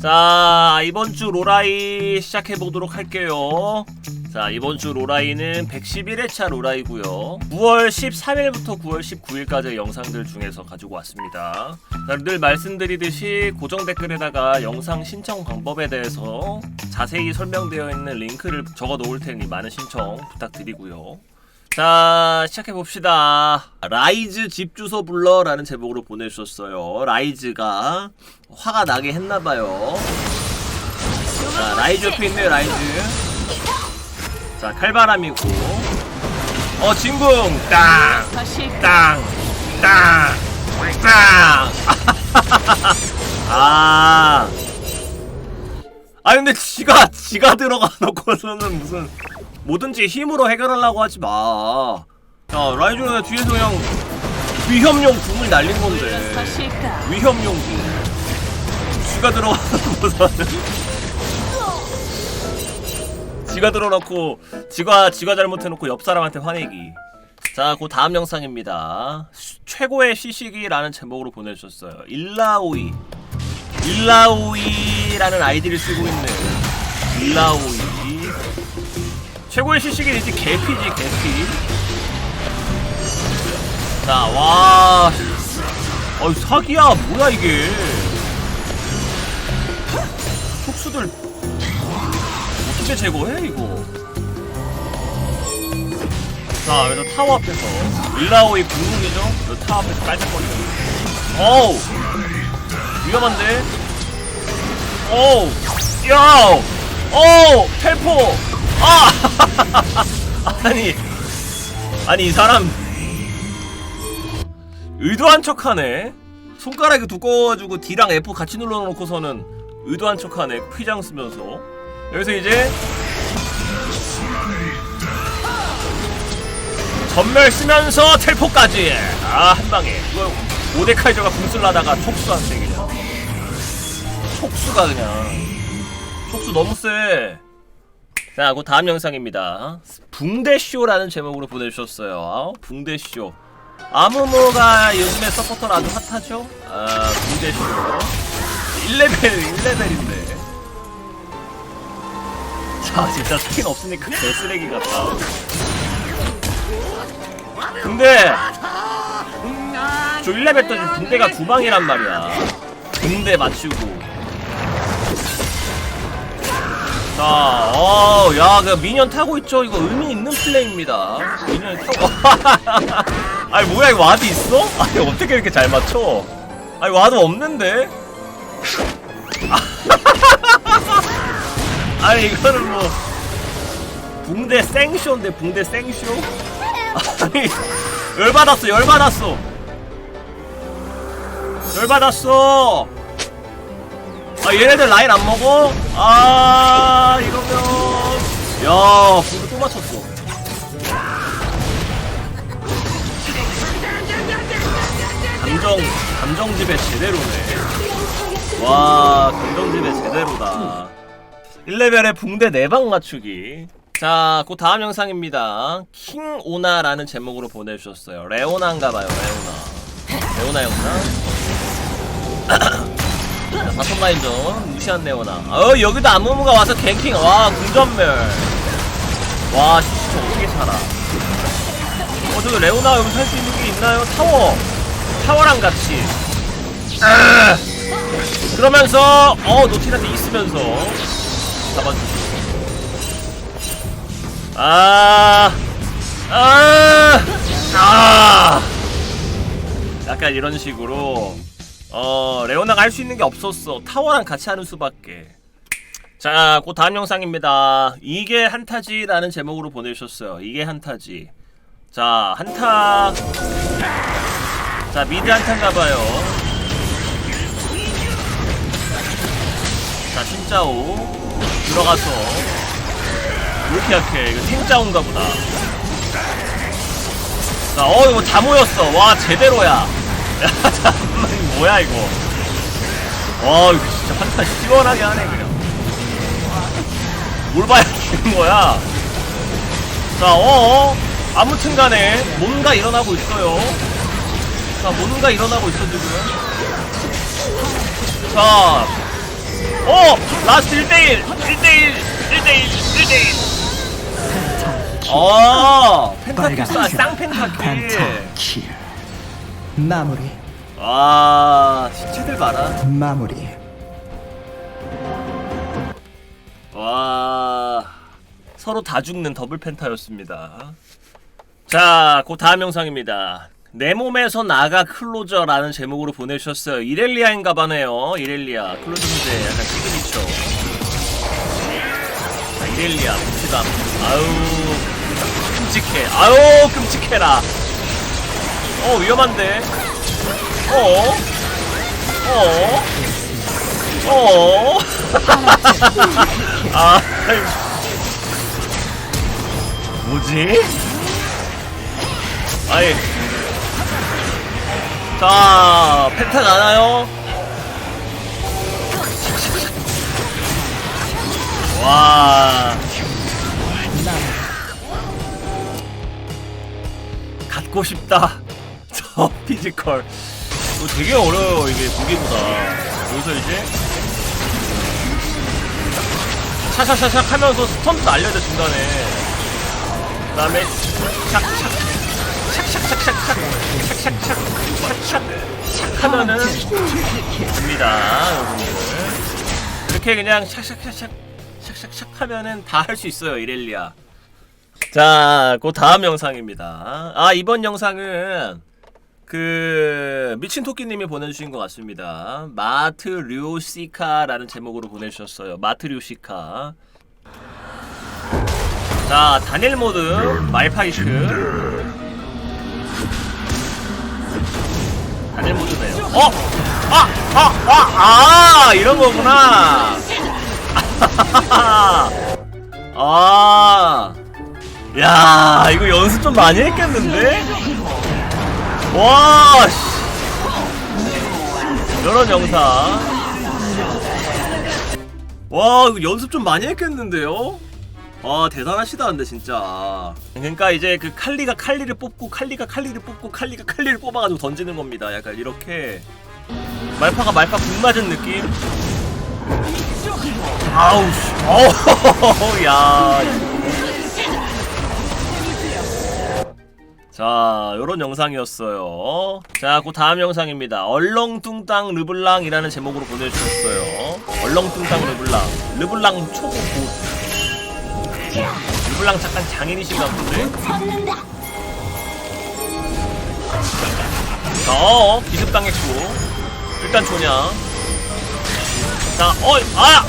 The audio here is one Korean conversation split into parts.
자 이번 주 로라이 시작해 보도록 할게요. 자 이번 주 로라이는 111회차 로라이고요. 9월 13일부터 9월 19일까지 영상들 중에서 가지고 왔습니다. 자, 늘 말씀드리듯이 고정 댓글에다가 영상 신청 방법에 대해서 자세히 설명되어 있는 링크를 적어 놓을 테니 많은 신청 부탁드리고요. 자 시작해 봅시다. 라이즈 집 주소 불러라는 제목으로 보내주셨어요. 라이즈가 화가 나게 했나봐요. 자 라이즈 옆에 있네요 라이즈. 자 칼바람이고. 어 진궁 땅. 땅. 땅. 땅. 아. 아 근데 지가 지가 들어가 놓고서는 무슨 뭐든지 힘으로 해결하려고 하지 마. 야 라이즈는 뒤에서 그냥 위협용 궁을 날린 건데 위협용 궁. 지가 들어가 놓고서는 지가 들어놓고 지가 지가 잘못해놓고 옆 사람한테 화내기. 자, 그 다음 영상입니다. 수- 최고의 시식이라는 제목으로 보내주셨어요. 일라오이. 일라오이라는 아이디를 쓰고 있는 일라오이. 최고의 시식이 이제 개피지 개피. 자, 와. 어이 사기야 뭐야 이게? 촉수들 어떻게 제거해 이거? 자, 그래서 타워 앞에서 일라오이 궁극이죠? 그 타워 앞에서 깔짝거리는. 어우, 위험한데? 어우, 야, 어우, 텔포. 아, 아니, 아니 이 사람 의도한 척하네. 손가락이 두꺼워가지고 D랑 F 같이 눌러놓고서는 의도한 척하네. 퀴장 쓰면서. 여기서 이제 전멸 쓰면서 텔포까지 아 한방에 이거 모데카이저가 궁슬라다가 촉수한테 그냥 촉수가 그냥 촉수 너무 세. 자, 그 다음 영상입니다. 붕대쇼라는 제목으로 보내주셨어요. 붕대쇼. 아무모가 요즘에 서포터로 아주 핫하죠? 아, 붕대쇼. 1레벨, 1레벨인데. 자, 진짜 스킨 없으니까 개쓰레기 같다. 근데 저 1레벨 때 붕대가 두 방이란 말이야 붕대 맞추고 자, 어, 야, 그 미니언 타고 있죠? 이거 의미 있는 플레이입니다. 미니언 타고. 아니, 뭐야, 이거 와드 있어? 아니, 어떻게 이렇게 잘 맞춰? 아니, 와드 없는데? 아니, 이거는 뭐. 붕대 생쇼인데, 붕대 생쇼? 아니 열받았어 열받았어 열받았어 아 얘네들 라인 안 먹어? 아 이러면 야 불도 또 맞췄어 감정 감정 집에 제대로네 와 감정 집에 제대로다 1레벨에 붕대 4방 맞추기 자, 그 다음 영상입니다. 킹오나라는 제목으로 보내주셨어요. 레오나인가봐요, 레오나. 레오나 영상. 자, 바텀 라인전, 무시한 레오나. 어, 여기도 안무무가 와서 갱킹. 와, 궁전멸. 와, 진짜 어떻게 살아. 어, 저기 레오나 여기 살 수 있는 게 있나요? 타워. 타워랑 같이. 아! 그러면서, 어, 노티한테 있으면서. 잡아주시고. 아, 아, 아. 약간 이런 식으로 어 레오나가 할 수 있는 게 없었어. 타워랑 같이 하는 수밖에. 자, 그 다음 영상입니다. 이게 한타지라는 제목으로 보내주셨어요. 이게 한타지. 자, 한타. 자, 미드 한타인가봐요. 자, 신짜오 들어가서 왜 이렇게 약해? 이거 탱짜온가 보다. 자, 어, 이거 다 모였어. 와, 제대로야. 야, 잠깐만, 뭐야, 이거. 와, 이거 진짜 한타 시원하게 하네, 그냥. 뭘 봐야 되는 거야? 자, 어, 아무튼 간에, 뭔가 일어나고 있어요. 자, 뭔가 일어나고 있어, 지금. 자, 오! 라스트 1대1! 1대1! 1대1! 1대1! 아, 펜타킬 쏴, 쌍펜타킬! 마무리 와, 시체들 봐라. 마무리 와, 서로 다 죽는 더블 펜타였습니다. 자, 그 다음 영상입니다. 내 몸에서 나가 클로저라는 제목으로 보내주셨어요. 이렐리아인가 봐네요. 이렐리아. 클로저 문제 약간 시그니처. 자, 이렐리아, 무치감. 아유, 끔찍해. 아유, 끔찍해라. 어, 위험한데. 어? 어? 어? 아. 뭐지? 아이. 자, 펜타 나나요? 와. 갖고 싶다. 저 피지컬. 이거 되게 어려워요, 이게 무기보다. 여기서 이제 샤샤샤샥 하면서 스턴트 날려야 돼 중간에 그 다음에 샥샥 샥샥샥샥 샥샥샥 샥샥 하면은 됩니다 여러분들 이렇게 그냥 샥샥샥샥 샥샥샥 하면은 다 할 수 있어요 이렐리아 자, 그 다음 영상입니다. 아, 이번 영상은 그 미친 토끼님이 보내주신 것 같습니다. 마트 류시카라는 제목으로 보내주셨어요. 마트 류시카. 자, 단일 모드 말파이트. 단일 모드네요. 어, 아, 아, 아, 아, 이런 거구나. 아, 야, 이거 연습 좀 많이 했겠는데? 와, 씨. 이런 영상. 와, 연습 좀 많이 했겠는데요? 아, 대단하시다, 근데 진짜. 그러니까 이제 그 칼리가 칼리를 뽑고, 칼리가 칼리를 뽑고, 칼리가 칼리를 뽑아가지고 던지는 겁니다. 약간 이렇게. 말파가 말파 붕 맞은 느낌? 아우, 씨. 어우, 야. 자, 요런 영상이었어요. 자, 그 다음 영상입니다. 얼렁뚱땅 르블랑이라는 제목으로 보내주셨어요. 얼렁뚱땅 르블랑. 르블랑 초보 보. 르블랑 잠깐 장인이신가 본데? 자, 어, 기습당했고. 일단 조냐. 자, 어, 아!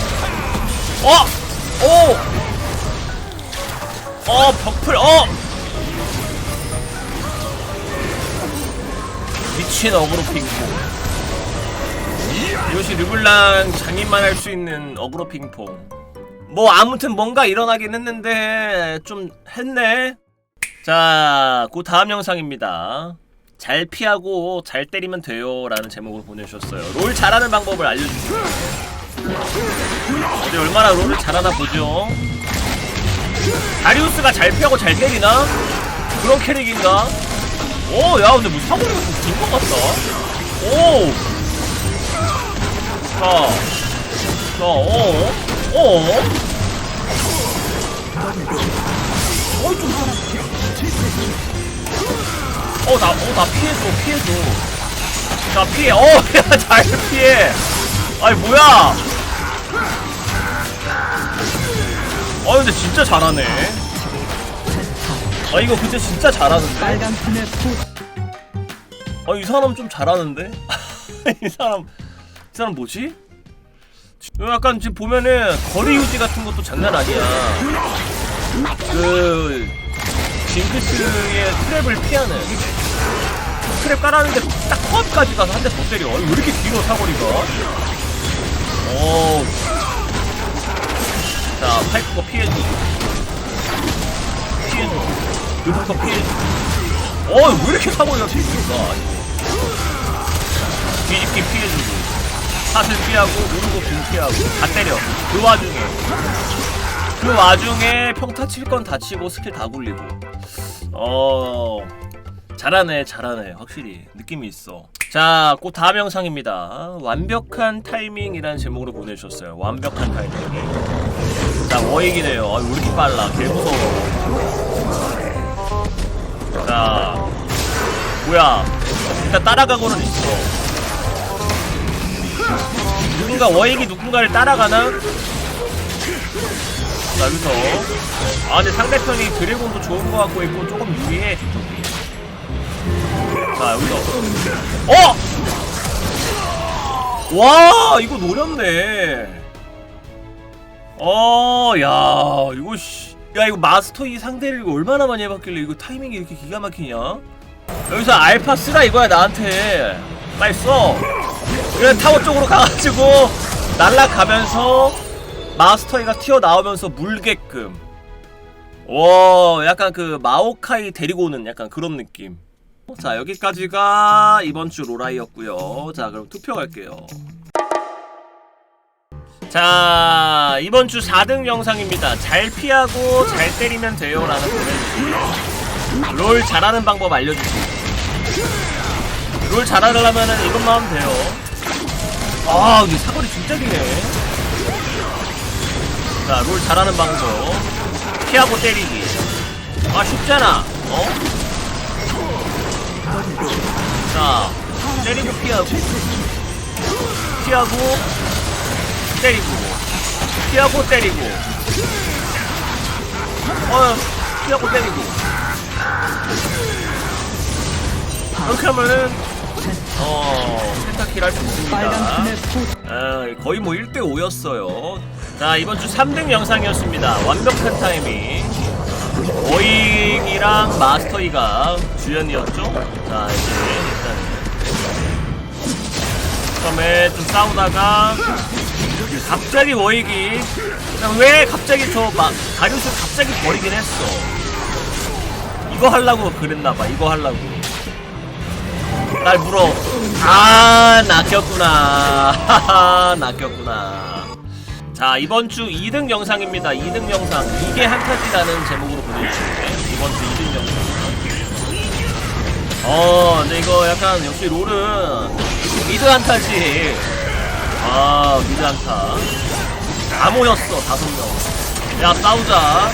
어! 오! 어, 벽풀, 어! 미친 어그로 핑퐁. 이것이 르블랑 장인만 할 수 있는 어그로 핑퐁. 뭐 아무튼 뭔가 일어나긴 했는데 좀 했네. 자그 다음 영상입니다. 잘 피하고 잘 때리면 돼요 라는 제목으로 보내주셨어요. 롤 잘하는 방법을 알려주세요 어디 얼마나 롤을 잘하나 보죠. 다리우스가 잘 피하고 잘 때리나? 그런 캐릭인가? 오, 야, 근데 뭐 사거리가 좀 긴 것 같다. 오! 자, 자, 어, 어, 어, 좀. 어, 나, 어, 나 피해줘, 피해줘. 자, 피해. 어, 야, 잘 피해. 아니, 뭐야. 아, 근데 진짜 잘하네. 아, 이거 근데 진짜 잘하는데. 빨간 팀의 부 아, 이 사람 좀 잘하는데? 이 사람, 이 사람 뭐지? 약간 지금 보면은 거리 유지 같은 것도 장난 아니야. 그 징크스의 트랩을 피하는 트랩 깔아는데 딱 코앞까지 가서 한 대 더 때려. 아니, 왜 이렇게 길어 사거리가? 오. 자, 파이크거 피해주고. 피해주고. 그부터 피해주고. 어, 왜 이렇게 사거리가 길까? 뒤집기 피해주고. 샷을 피하고, 오르고 공 피하고. 다 때려. 그 와중에. 그 와중에 평타 칠 건 다 치고 스킬 다 굴리고. 어. 잘하네, 잘하네. 확실히. 느낌이 있어. 자, 곧 다음 영상입니다. 완벽한 타이밍이라는 제목으로 보내주셨어요. 완벽한 타이밍. 자, 워익이네요. 아, 왜 이렇게 빨라? 개 무서워. 자, 뭐야? 일단 따라가고는 있어. 누군가 워익이 누군가를 따라가나? 자, 여기서. 아, 근데 상대편이 드래곤도 좋은 거 같고 있고 조금 유리해, 뒤쪽이. 자, 여기서. 어! 와, 이거 노렸네. 어, 야, 이거 씨. 야, 이거 마스터 이 상대를 이거 얼마나 많이 해봤길래 이거 타이밍이 이렇게 기가 막히냐? 여기서 알파 쓰라 이거야 나한테. 빨리 써. 그래 타워 쪽으로 가가지고 날라가면서 마스터이가 튀어나오면서 물게끔. 와, 약간 그 마오카이 데리고 오는 약간 그런 느낌. 자 여기까지가 이번 주 로라이였고요. 자 그럼 투표 갈게요. 자 이번 주 4등 영상입니다. 잘 피하고 잘 때리면 돼요 라는 보내주세요. 롤 잘하는 방법 알려주세요. 롤 잘하려면은 이것만 하면 돼요. 아 이게 사거리 진짜 기네. 자롤 잘하는 방법 피하고 때리기. 아 쉽잖아. 어? 자, 때리고 피하고 피하고 때리고 피하고 때리고 어 피하고 때리고 이렇게 하면은 어 펜타킬 할수 있습니다 아, 거의 뭐 1대5였어요. 자, 이번 주 3등 영상이었습니다. 완벽한 타이밍. 오잉이랑 마스터이가 주연이었죠? 자, 이제 일단 처음에 좀 싸우다가 갑자기 워익이 왜 갑자기 저막 가리우스 갑자기 버리긴 했어. 이거 하려고 그랬나봐. 이거 하려고. 날 물어. 아, 낚였구나. 하하, 낚였구나. 자, 이번 주 2등 영상입니다. 2등 영상. 이게 한타지라는 제목으로 보내주시네. 이번 주 2등 영상. 어, 근데 이거 약간 역시 롤은 미드 한타지. 아, 미드 한타. 다 모였어, 다섯 명. 야, 싸우자.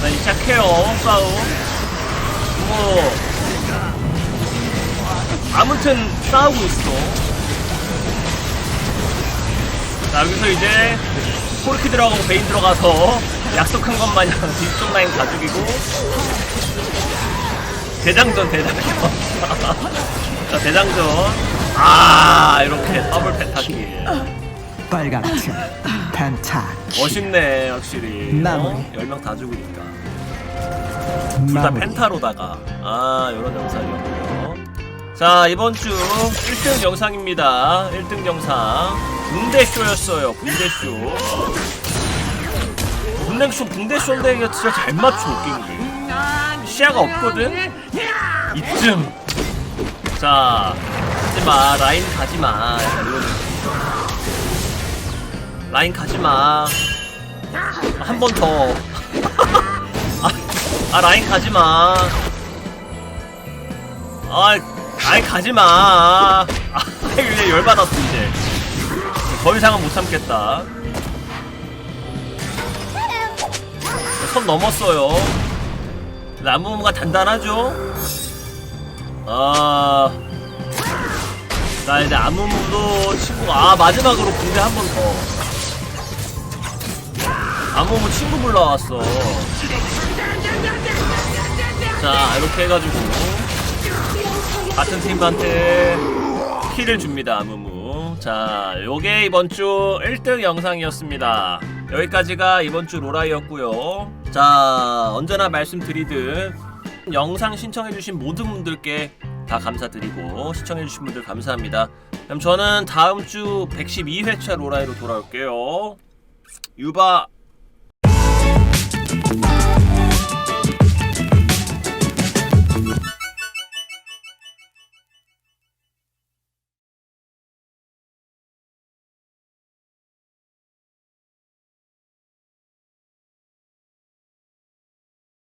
자, 시작해요, 싸움. 뭐. 아무튼 싸우고 있어. 자 여기서 이제 코르키 들어가고 베인 들어가서 약속한 것 마냥 뒤쪽 라인 다 죽이고 대장전 대장전. 자 대장전. 아 이렇게 더블 펜타킬. 빨간 팀 펜타 멋있네 확실히. 나무리. 어? 10명 다 죽으니까. 둘 다 마무리 펜타로다가 아 이런 영상이었고요 자 이번 주 1등 영상입니다 1등 영상 붕대쇼였어요 붕대쇼 붕대쇼 붕대쇼인데 이거 진짜 잘 맞춰 웃긴 게 시야가 없거든 이쯤 자 하지마. 라인 가지마. 라인 가지마. 한 번 더. 아, 아 라인 가지마. 아 라인 가지마. 아 이제 열받았어 이제 더 이상은 못 참겠다. 선 넘었어요. 나무가 단단하죠? 아 자 이제 아무무도 친구 아 마지막으로 군대 한 번 더. 아무무 친구 불러왔어. 자 이렇게 해가지고 같은 팀한테 키를 줍니다 아무무. 자 요게 이번 주 1등 영상이었습니다. 여기까지가 이번 주 로라이였고요. 자 언제나 말씀드리듯 영상 신청해주신 모든 분들께 다 감사드리고 시청해주신 분들 감사합니다. 그럼 저는 다음 주 112회차 로라이로 돌아올게요. 유바